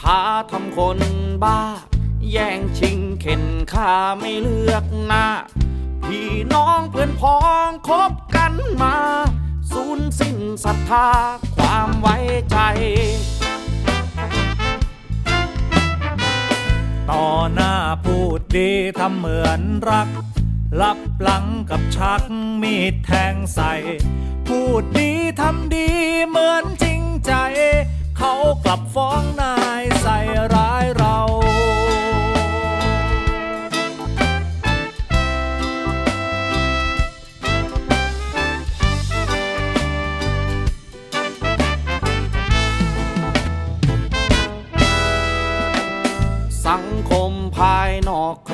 ท้าทำคนบ้า แย่งชิงเข็นข้าไม่เลือกหน้า พี่น้องเพื่อนพ้องคบกันมา สูญสิ้นศรัทธาความไว้ใจ ต่อหน้าพูดดีทำเหมือนรัก ลับหลังกับชักมีดแทงใส่ พูดดีทำดีเหมือนจริงใจ เขากลับฟ้อง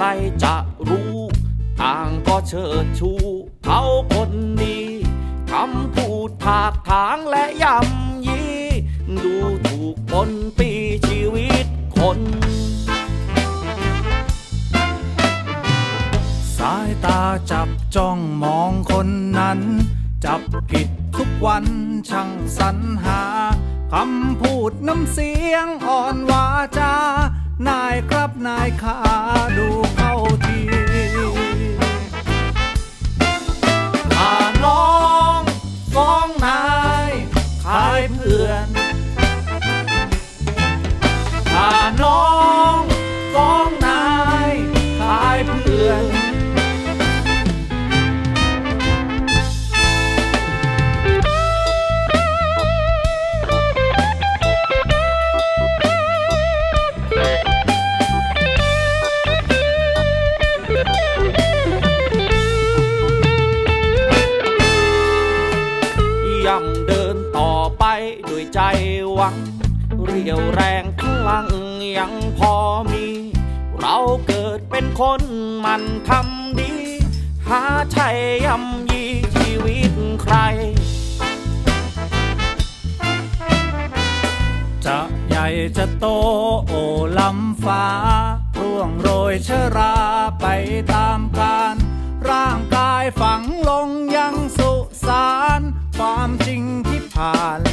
รจะรู้ต่างก็เชิดชู เขาคนดีคำพูดถากถางและย่ำยี ดูถูกปนปีชีวิตคน สายตาจับจ้องมองคนนั้น จับผิดทุกวันช่างสรรหาคำพูดน้ำเสียงอ่อนวาจา นายครับนายขาดู ใจหวัง เรียวแรงพลังยังพอมี เราเกิดเป็นคนมันทำดี หาใช่ย่ำยีชีวิตใคร จะใหญ่จะโตโอลำฟ้า ร่วงโรยชราไปตามกาลร่างกายฝังลงยังสุสาน ความจริงที่ผ่าน